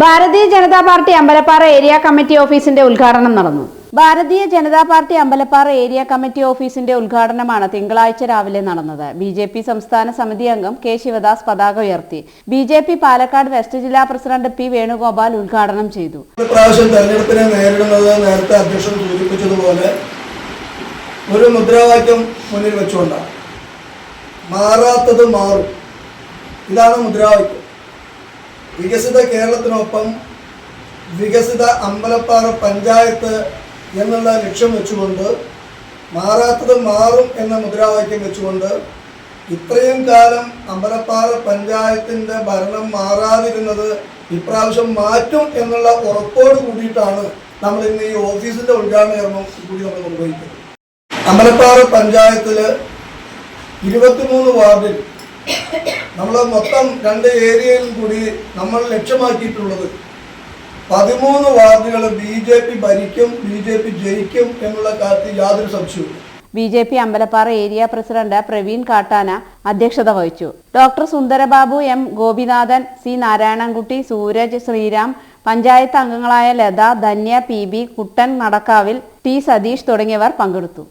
Bharatiya Janata party Ambalappara area committee ഓഫീസിന്റെ ഉദ്ഘാടനം നടന്നു. Bharatiya Janata party Ambalappara area committee ഓഫീസിന്റെ ഉദ്ഘാടനമാണ് തിങ്കളാഴ്ച രാവിലെ നടന്നത്. ബി ജെ പി സംസ്ഥാന സമിതി അംഗം കെ ശിവദാസ് പതാക ഉയർത്തി. B J P Palakkad west ജില്ലാ പ്രസിഡന്റ് പി വേണുഗോപാൽ ഉദ്ഘാടനം ചെയ്തു. പ്രാവശ്യം തെരഞ്ഞെടുപ്പിനെ നേരിടുന്നത് നേരത്തെ അധ്യക്ഷൻ സൂചിപ്പിച്ചതുപോലെ ഒരു മുദ്രാവാക്യം മുന്നിൽ വെച്ചുകൊണ്ടാണ്. മാറാത്തത് മാറും. ഇതാണ് മുദ്രാവാക്യം. വികസിത കേരളത്തിനൊപ്പം വികസിത അമ്പലപ്പാറ പഞ്ചായത്ത് എന്നുള്ള ലക്ഷ്യം വെച്ചുകൊണ്ട് മാറാത്തത് മാറും എന്ന മുദ്രാവാക്യം വെച്ചുകൊണ്ട് ഇത്രയും കാലം അമ്പലപ്പാറ പഞ്ചായത്തിന്റെ ഭരണം മാറാതിരുന്നത് ഇപ്രാവശ്യം മാറ്റും എന്നുള്ള ഉറപ്പോട് കൂടിയിട്ടാണ് നമ്മൾ ഇന്ന് ഈ ഓഫീസിന്റെ ഉദ്ഘാടന കർമ്മം കൂടി നമ്മൾ നിർവഹിക്കുന്നത്. അമ്പലപ്പാറ പഞ്ചായത്തിൽ ഇരുപത്തിമൂന്ന് വാർഡിൽ നമ്മൾ മൊത്തം രണ്ട് ഏരിയയിൽ കൂടി നമ്മൾ ലക്ഷ്യമാക്കിയിട്ടുള്ളത്. പതിമൂന്ന് വാർഡുകൾ ബി ജെ പി ഭരിക്കും ബി ജെ പി ജയിക്കും എന്നുള്ള കാര്യത്തിൽ യാതൊരു സംശയവും B J P Ambalappara area president Praveen Kattana അധ്യക്ഷത വഹിച്ചു. Doctor Sundarababu M Gopinathan C Narayanankutty Sooraj Sreeram panchayat അംഗങ്ങളായ ലത ധന്യ പി ബി കുട്ടൻ നടക്കാവിൽ ടി സതീഷ് തുടങ്ങിയവർ പങ്കെടുത്തു.